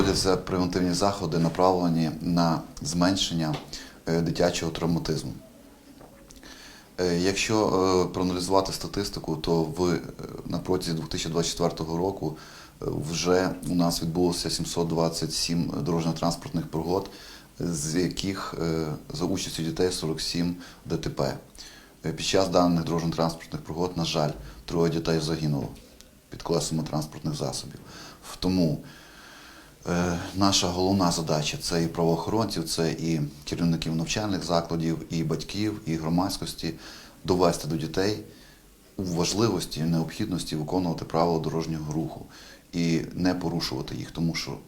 проводяться превентивні заходи, направлені на зменшення е, дитячого травматизму. Е, Якщо е, проаналізувати статистику, то в, на протязі 2024 року вже у нас відбулося 727 дорожньо-транспортних пригод, з яких за участю дітей 47 ДТП. Під час даних дорожньо-транспортних пригод, на жаль, троє дітей загинуло під колесами транспортних засобів. Тому Наша головна задача це і правоохоронців, це і керівників навчальних закладів, і батьків, і громадськості довести до дітей у важливості, і необхідності виконувати правила дорожнього руху і не порушувати їх, тому що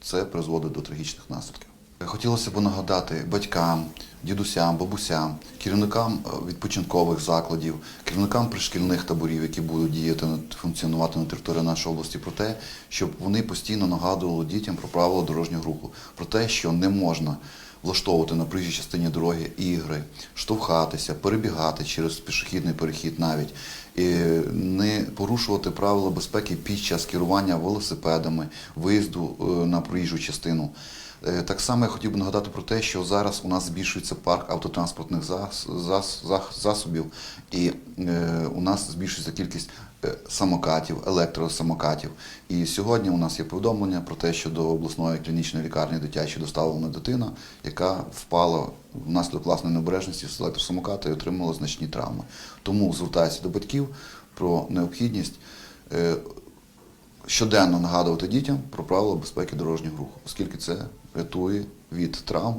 це призводить до трагічних наслідків. Хотілося б нагадати батькам, дідусям, бабусям, керівникам е, відпочинкових закладів, керівникам пришкільних таборів, які будуть діяти функціонувати на території нашої області, про те, щоб вони постійно нагадували дітям про правила дорожнього руху, про те, що не можна влаштовувати на проїжджій частині дороги ігри, штовхатися, перебігати через пішохідний перехід навіть, і не порушувати правила безпеки під час керування велосипедами, виїзду е, на проїжджу частину. Е, Так само я хотів би нагадати про те, що зараз у нас збільшується парк автотранспортних засобів, і е, у нас збільшується кількість е, самокатів, електросамокатів. І сьогодні у нас є повідомлення про те, що до обласної клінічної лікарні дитячої доставлена дитина, яка впала внаслідок власної необережності з електросамоката і отримала значні травми. Тому звертаюся до батьків про необхідність. Щоденно нагадувати дітям про правила безпеки дорожнього руху, оскільки це рятує від травм